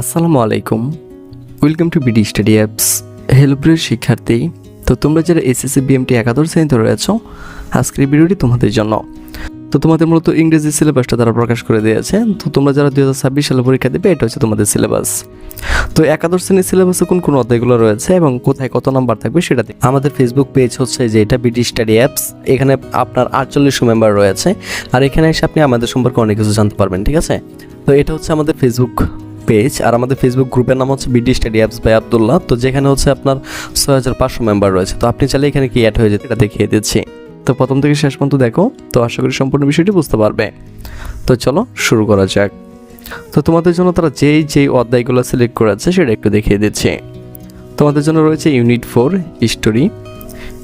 আসসালামু আলাইকুম। Welcome to BD study apps hello প্রিয় শিক্ষার্থী, তো তোমরা যারা এসএসসি বিএমটি একাদশ শ্রেণীতে রয়েছো, আজকের ভিডিওটি তোমাদের জন্য। তো তোমাদের মূলত ইংরেজি সিলেবাসটা তারা প্রকাশ করে দিয়েছে, তো তোমরা যারা দুই হাজার ছাব্বিশ সালে পরীক্ষা দেবে, এটা হচ্ছে তোমাদের সিলেবাস তো একাদশ শ্রেণির সিলেবাসে কোন কোন অধ্যায়গুলো রয়েছে এবং কোথায় কত নাম্বার থাকবে সেটা আমাদের ফেসবুক পেজ হচ্ছে যে এটা বিডি স্টাডি অ্যাপস এখানে আপনার আটচল্লিশশো মেম্বার রয়েছে, আর এখানে এসে আপনি আমাদের সম্পর্কে অনেক কিছু জানতে পারবেন, ঠিক আছে? তো এটা হচ্ছে আমাদের ফেসবুক পেজ আর আমাদের ফেসবুক গ্রুপের নাম হচ্ছে BD study apps by Abdullah তো যেখানে হচ্ছে আপনার ছয় হাজার পাঁচশো মেম্বার রয়েছে। তো আপনি চাইলে এখানে কি অ্যাড হয়ে যেতে এটা দেখিয়ে দিচ্ছি। তো প্রথম থেকে শেষ পর্যন্ত দেখো, তো আশা করি সম্পূর্ণ বিষয়টি বুঝতে পারবে। তো চলো শুরু করা যাক। তো তোমাদের জন্য তারা যেই যেই অধ্যায়গুলো সিলেক্ট করেছে সেটা একটু দেখিয়ে দিচ্ছে। তোমাদের জন্য রয়েছে unit four history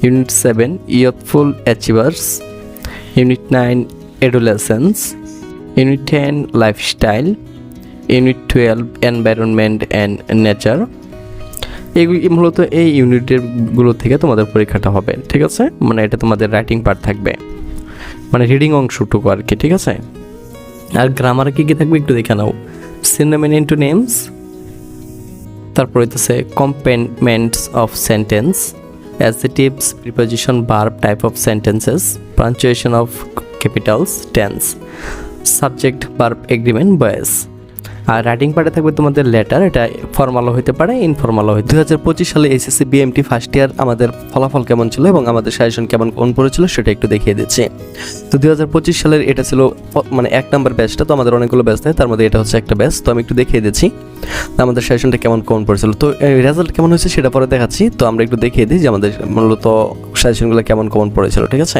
unit seven youthful achievers unit nine adolescence unit ten lifestyle unit twelve environment and nature এগুলি মূলত এই ইউনিটেরগুলো থেকে তোমাদের পরীক্ষাটা হবে, ঠিক আছে? মানে এটা তোমাদের রাইটিং পার্ট থাকবে। মানে রিডিং অংশটুকু আর কি, ঠিক আছে? আর গ্রামার কি কি থাকবে একটু দেখে নাও। সিনেমেন ইন্টু নেমস তারপর হইতেছে components of sentence adjectives preposition verb type of sentences punctuation of capitals tense subject verb agreement voice R writing পার্টে থাকবে তোমাদের লেটার এটা ফর্মালও হতে পারে ইনফর্মালও হতে দু হাজার পঁচিশ সালে এসএসসি বিএমটি ফার্স্ট ইয়ার আমাদের ফলাফল কেমন ছিল এবং আমাদের সাজেশন কেমন কোন পড়েছিল সেটা একটু দেখিয়ে দিচ্ছি। তো দু হাজার পঁচিশ সালের এটা ছিল মানে এক নম্বর ব্যাচটা তো আমাদের অনেকগুলো ব্যাচ থাকে, তার মধ্যে এটা হচ্ছে একটা ব্যাচ তো আমি একটু দেখিয়ে দিচ্ছি। আমাদের সাজেশনটা কেমন কোন পড়েছিল, তো রেজাল্ট কেমন হয়েছে সেটা পরে দেখাচ্ছি, তো আমরা একটু দেখিয়ে দিই যে আমাদের মূলত সাজেশনগুলো কেমন কেমন পড়েছিল, ঠিক আছে?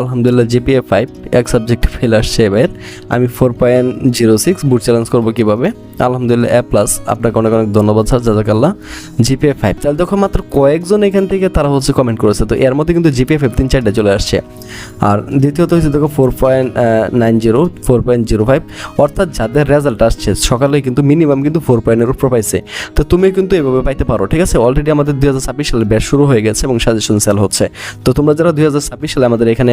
আলহামদুলিল্লাহ জিপিএ ফাইভ এক সাবজেক্ট ফেল আসছে এবার। আমি four point zero six board challenge করব কীভাবে? আলহামদুলিল্লাহ এ প্লাস আপনাকে অনেক অনেক ধন্যবাদ স্যার জাজাকাল্লাহ। জিপিএ ফাইভ তাহলে দেখো মাত্র কয়েকজন এখান থেকে তারা হচ্ছে কমেন্ট করেছে। তো এর মধ্যে কিন্তু জিপিএ ফাইভ তিন চারটে চলে আসছে। আর দ্বিতীয়ত হচ্ছে দেখো four point nine zero four point zero five অর্থাৎ যাদের রেজাল্ট আসছে, সকালে কিন্তু মিনিমাম কিন্তু ফোর পয়েন্টের উপর পাইছে। তো তুমি কিন্তু এভাবে পাইতে পারো, ঠিক আছে? অলরেডি আমাদের দুই হাজার ছাব্বিশ সালে ব্যাচ শুরু হয়ে গেছে এবং সাজেশন সেল হচ্ছে। তো তোমরা যারা দুই হাজার ছাব্বিশ সালে আমাদের এখানে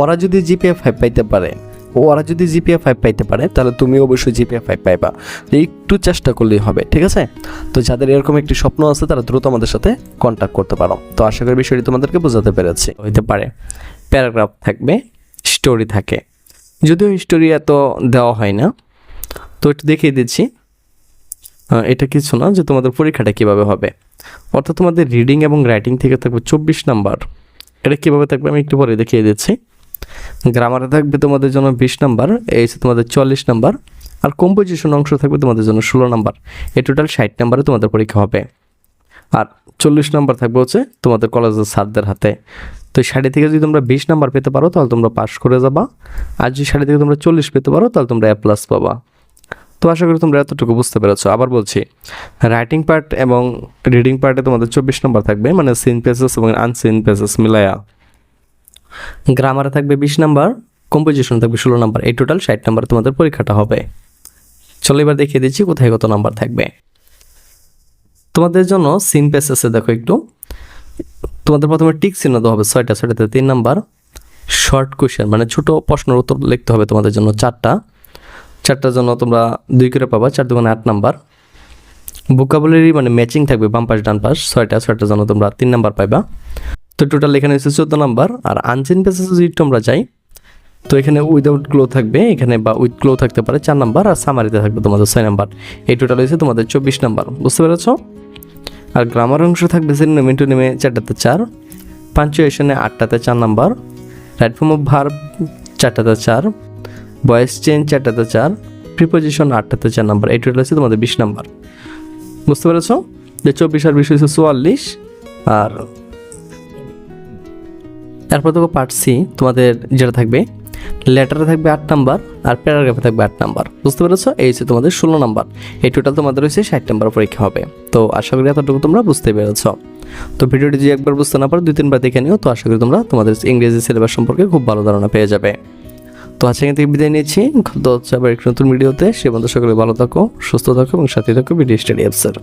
ওরা যদি জিপিএ ফাইভ পাইতে পারে, ওরা যদি জিপিএ ফাইভ পাইতে পারে, তাহলে তুমি অবশ্যই জিপিএ ফাইভ পাইবা। একটু চেষ্টা করলেই হবে, ঠিক আছে? তো যাদের এরকম একটি স্বপ্ন আছে, তারা দ্রুত আমাদের সাথে কন্ট্যাক্ট করতে পারো। তো আশা করি বিষয়টি তোমাদেরকে বোঝাতে পেরেছি। হইতে পারে প্যারাগ্রাফ থাকবে স্টোরি থাকে। যদিও স্টোরি এত দেওয়া হয় না, তো একটু দেখিয়ে দিচ্ছি। এটা কিছু না, যে তোমাদের পরীক্ষাটা কীভাবে হবে। অর্থাৎ তোমাদের রিডিং এবং রাইটিং থেকে থাকবে চব্বিশ নাম্বার। এটা কীভাবে থাকবে আমি একটু পরে দেখিয়ে দিচ্ছি। গ্রামারে থাকবে তোমাদের জন্য বিশ নাম্বার, এই হচ্ছে তোমাদের চল্লিশ নাম্বার, আর কম্পোজিশন অংশ থাকবে তোমাদের জন্য ষোলো নাম্বার। এই টোটাল ষাট নাম্বারে তোমাদের পরীক্ষা হবে। আর চল্লিশ নাম্বার থাকবে হচ্ছে তোমাদের কলেজের স্যারদের হাতে। তো ষাটে থেকে যদি তোমরা বিশ নাম্বার পেতে পারো, তাহলে তোমরা পাস করে যাবা। আর যদি ষাটে থেকে তোমরা চল্লিশ পেতে পারো, তাহলে তোমরা এ প্লাস পাবা। তো আশা করি তোমরা এতটুকু বুঝতে পেরেছ। আবার বলছি রাইটিং পার্ট এবং রিডিং পার্টে তোমাদের চব্বিশ নাম্বার থাকবে মানে সিন পেসেস এবং আনসিন পেসেস মিলায়া। গ্রামারে থাকবে বিশ নাম্বার কম্পোজিশন থাকবে ষোলো নম্বর, এই টোটাল ষাট নাম্বার তোমাদের পরীক্ষাটা হবে। চলো এবার দেখিয়ে দিচ্ছি কোথায় কত নাম্বার থাকবে। তোমাদের জন্য সিন পেসেসে দেখো একটু। তোমাদের প্রথমে টিক চিহ্ন দেওয়া হবে ছয়টা, ছয়টাতে তিন নাম্বার। শর্ট কোয়েশ্চেন মানে ছোট প্রশ্নের উত্তর লিখতে হবে তোমাদের জন্য চারটা। চারটার জন্য তোমরা দুই করে পাবা, চার দুগুণে আট নাম্বার। ভোকাবুলারি মানে ম্যাচিং থাকবে, বাম পাশ, ডান পাশ, ছয়টা, ছয়টার জন্য তোমরা তিন নাম্বার পাইবা। তো টোটাল এখানে হচ্ছে চোদ্দ নাম্বার, আর আনচেন পেসেস যদি তোমরা যাই তো এখানে উইদাউট গ্লো থাকবে, এখানে বা উইথ গ্লো থাকতে পারে চার নাম্বার, আর সামারিতে থাকবে তোমাদের ছয় নাম্বার। এই টোটাল হয়েছে তোমাদের চব্বিশ নাম্বার, বুঝতে পেরেছ? আর গ্রামার অংশ থাকবে সিনোনিম নেমে চারটাতে চার পাঞ্চুয়েশনে আটটাতে চার number right form of verb চারটাতে চার ভয়েস চেঞ্জ চারটাতে চার প্রিপোজিশন আটটাতে চার নাম্বার এই টোটাল হচ্ছে তোমাদের বিশ নাম্বার বুঝতে পেরেছ? যে চব্বিশ আর বিশ হচ্ছে চুয়াল্লিশ, আর তারপর দেখো পার্ট সি তোমাদের যেটা থাকবে লেটারে থাকবে আট নাম্বার আর প্যারাগ্রাফে থাকবে আট নাম্বার বুঝতে পেরেছ? এই হচ্ছে তোমাদের ষোলো নাম্বার এই টোটাল তোমাদের হচ্ছে ষাট নাম্বার পরীক্ষা হবে। তো আশা করি এতটুকু তোমরা বুঝতে পেরেছ। তো ভিডিওটি যদি একবার বুঝতে না পারো, দুই তিনবার দেখে নিও। তো আশা করি তোমরা তোমাদের ইংরেজি সিলেবাস সম্পর্কে খুব ভালো ধারণা পেয়ে যাবে। তো আজকে থেকে বিদায় নিয়েছি তো হচ্ছে আবার একটু নতুন ভিডিওতে। সে বন্ধু সকলে ভালো থাকো, সুস্থ থাকো এবং সাথে থাকো ভিডিও স্টাডি অ্যাপসের